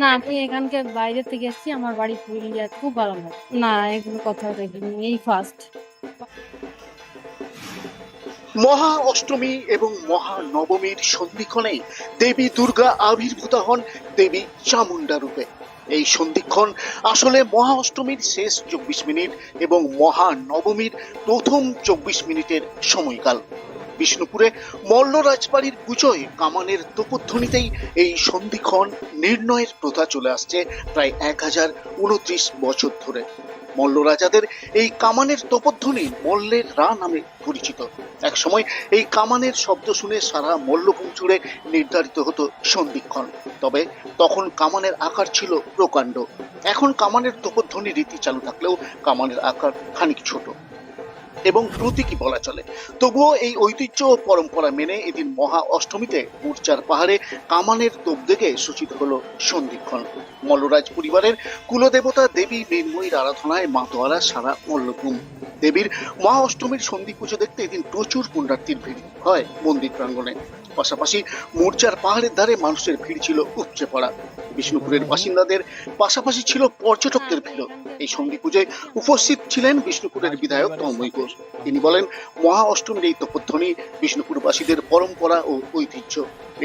না, আমি এখানকার বাইরে থেকে এসেছি, আমার বাড়ি পুরুলিয়া, খুব ভালো লাগে। না, এগুলো কথা দেখিনি, এই ফার্স্ট মহা অষ্টমী এবং মহা নবমীর সন্ধিক্ষণে দেবী দুর্গা আবির্ভূত হন দেবী চামুন্ডা রূপে। এই সন্ধিক্ষণ আসলে মহা অষ্টমীর শেষ চব্বিশ মিনিট এবং মহা নবমীর প্রথম চব্বিশ মিনিটের সময়কাল। বিষ্ণুপুরে মল্ল রাজবাড়ির পুজোয় কামানের তোপধ্বনিতেই এই সন্ধিক্ষণ নির্ণয়ের প্রথা চলে আসছে প্রায় এক হাজার উনত্রিশ বছর ধরে। মল্ল রাজাদের এই কামানের তোপধ্বনি মল্লের রা নামে পরিচিত। একসময় এই কামানের শব্দ শুনে সারা মল্লভূম জুড়ে নির্ধারিত হতো সন্ধিক্ষণ। তবে তখন কামানের আকার ছিল প্রকাণ্ড। এখন কামানের তোপধ্বনি রীতি চালু থাকলেও কামানের আকার খানিক ছোট। এবং প্রতীকী বলা চলে। তবুও এই ঐতিহ্য ও পরম্পরা মেনে এদিন মহা অষ্টমীতে মূর্চার পাহাড়ে কামানের তোপ দেখে সূচিত হলো সন্ধিক্ষণ। মল্লরাজ পরিবারের কুলদেবতা দেবী মৃন্ময়ীর আরাধনায় মা মাতোয়ারা সারা মল্লভূম। দেবীর মহা অষ্টমীর সন্ধি পুজো দেখতে এদিন প্রচুর পুণ্যার্থীর ভিড় হয় মন্দির প্রাঙ্গণে। পাশাপাশি মোর্চার পাহাড়ের ধারে মানুষের ভিড় ছিল উপচে পড়া। বিষ্ণুপুরের বাসিন্দাদের পাশাপাশি ছিল পর্যটকদের ভিড় এই সন্ধি পুজোয় উপস্থিত ছিলেন বিষ্ণুপুরের বিধায়ক তন্ময় ঘোষ। তিনি বলেন, মহা অষ্টমীর এই তপধ্বনি বিষ্ণুপুরবাসীদের পরম্পরা ও ঐতিহ্য।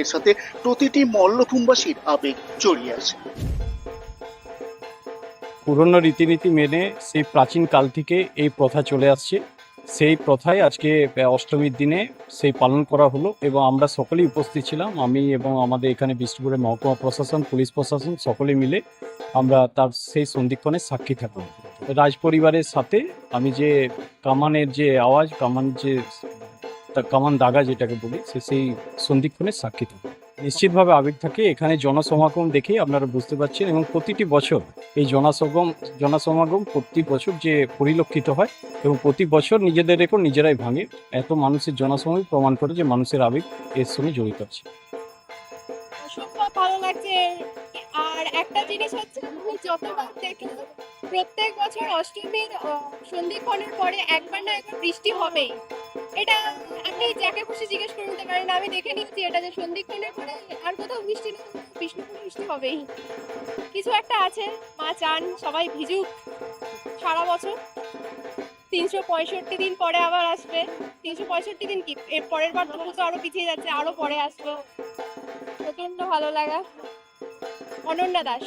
এর সাথে প্রতিটি মল্লভূমবাসীর আবেগ জড়িয়ে আছে। পুরনো রীতিনীতি মেনে সেই প্রাচীন কাল থেকে এই প্রথা চলে আসছে। সেই প্রথায় আজকে অষ্টমীর দিনে সেই পালন করা হলো এবং আমরা সকলেই উপস্থিত ছিলাম। আমি এবং আমাদের এখানে বিষ্ণুপুরের মহকুমা প্রশাসন, পুলিশ প্রশাসন সকলে মিলে আমরা তার সেই সন্ধিক্ষণে সাক্ষী থাকলাম। রাজ পরিবারের সাথে আমি যে কামানের যে আওয়াজ, কামান যে কামান দাগা যেটাকে বলি, সে সেই সন্ধিক্ষণের সাক্ষী থাকলাম। নিশ্চিতভাবে আবেগ থাকে। এখানে জনসমাগম দেখে আপনারা বুঝতে পারছেন এবং প্রতিটি বছর এই জনসমাগম জনসমাগম প্রতি বছর যে পরিলক্ষিত হয় এবং প্রতি বছর নিজেদের রেকর্ড নিজেরাই ভাঙে। এত মানুষের জনসমাগম প্রমাণ করে যে মানুষের আবেগ এর সঙ্গে জড়িত আছে। আর একটা জিনিস হচ্ছে আমি যতবার দেখি প্রত্যেক বছর অষ্টমীর সন্ধিক্ষণের পরে একবার না একবার বৃষ্টি হবেই। এটা আপনি যাকে খুশি জিজ্ঞেস করে নিতে পারেন আমি দেখে নিচ্ছি এটা যে সন্ধিক্ষণের পরে আর কোথাও নেই বিষ্ণুপুরে বৃষ্টি হবেই। কিছু একটা আছে, মা চান, সবাই ভিজুক সারা বছর। তিনশো পঁয়ষট্টি দিন পরে আবার আসবে। তিনশো পঁয়ষট্টি দিন কি? এর পরের বার তো পুজো আরও পিছিয়ে যাচ্ছে, আরও পরে আসবে। প্রচণ্ড ভালো লাগা। Ananya Das.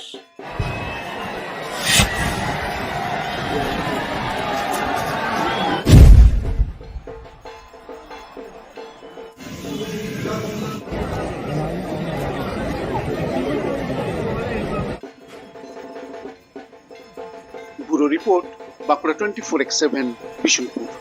Report Bankura twenty four X seven Bishnupur